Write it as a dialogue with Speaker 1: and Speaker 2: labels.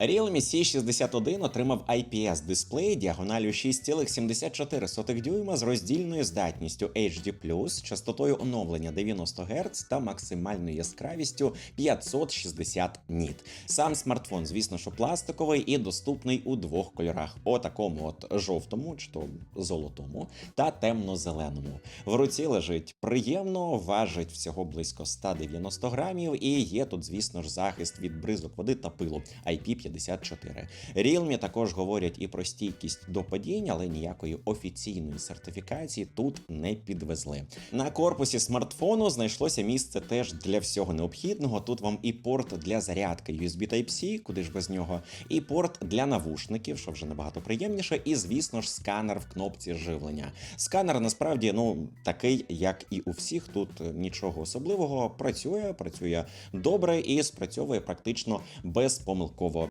Speaker 1: Realme C61 отримав IPS дисплей діагоналю 6,74 дюйма з роздільною здатністю HD+, частотою оновлення 90 Гц та максимальною яскравістю 560 ніт. Сам смартфон, звісно, що пластиковий і доступний у двох кольорах: о такому от жовтому, чи то золотому, та темно-зеленому. В руці лежить приємно, важить всього близько 190 грамів, і є тут, звісно ж, захист від бризок води та пилу IP54. Realme також говорять і про стійкість до падінь, але ніякої офіційної сертифікації тут не підвезли. На корпусі смартфону знайшлося місце теж для всього необхідного. Тут вам і порт для зарядки USB Type-C, куди ж без нього, і порт для навушників, що вже набагато приємніше, і звісно ж сканер в кнопці живлення. Сканер насправді ну такий, як і у всіх. Тут нічого особливого. Працює, працює добре і спрацьовує практично безпомилково.